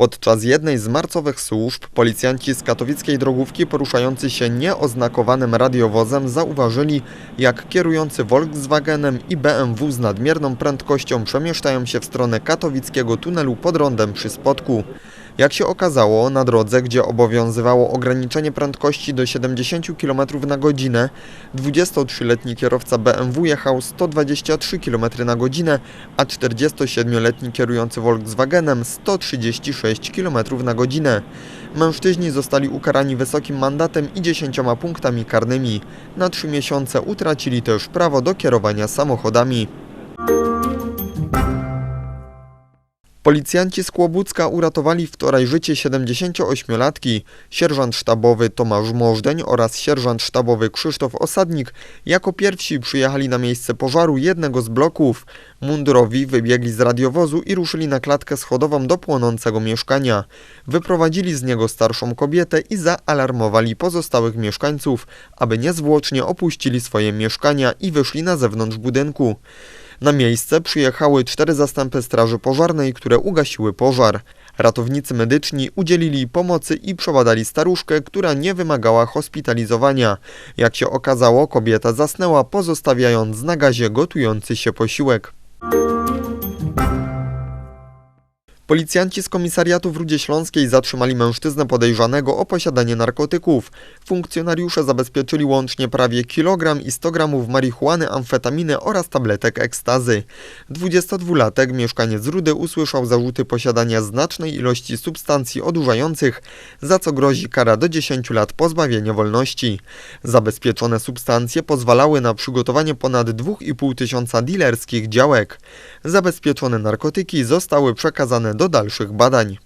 Podczas jednej z marcowych służb policjanci z katowickiej drogówki poruszający się nieoznakowanym radiowozem zauważyli, jak kierujący Volkswagenem i BMW z nadmierną prędkością przemieszczają się w stronę katowickiego tunelu pod rondem przy Spodku. Jak się okazało, na drodze, gdzie obowiązywało ograniczenie prędkości do 70 km na godzinę, 23-letni kierowca BMW jechał 123 km na godzinę, a 47-letni kierujący Volkswagenem 136 km na godzinę. Mężczyźni zostali ukarani wysokim mandatem i 10 punktami karnymi. Na 3 miesiące utracili też prawo do kierowania samochodami. Policjanci z Kłobucka uratowali wczoraj życie 78-latki. Sierżant sztabowy Tomasz Możdżeń oraz sierżant sztabowy Krzysztof Osadnik jako pierwsi przyjechali na miejsce pożaru jednego z bloków. Mundurowi wybiegli z radiowozu i ruszyli na klatkę schodową do płonącego mieszkania. Wyprowadzili z niego starszą kobietę i zaalarmowali pozostałych mieszkańców, aby niezwłocznie opuścili swoje mieszkania i wyszli na zewnątrz budynku. Na miejsce przyjechały cztery zastępy straży pożarnej, które ugasiły pożar. Ratownicy medyczni udzielili pomocy i przebadali staruszkę, która nie wymagała hospitalizowania. Jak się okazało, kobieta zasnęła, pozostawiając na gazie gotujący się posiłek. Policjanci z komisariatu w Rudzie Śląskiej zatrzymali mężczyznę podejrzanego o posiadanie narkotyków. Funkcjonariusze zabezpieczyli łącznie prawie kilogram i 100 gramów marihuany, amfetaminy oraz tabletek ekstazy. 22-latek, mieszkaniec Rudy, usłyszał zarzuty posiadania znacznej ilości substancji odurzających, za co grozi kara do 10 lat pozbawienia wolności. Zabezpieczone substancje pozwalały na przygotowanie ponad 2,5 tysiąca dealerskich działek. Zabezpieczone narkotyki zostały przekazane до дальших баданий.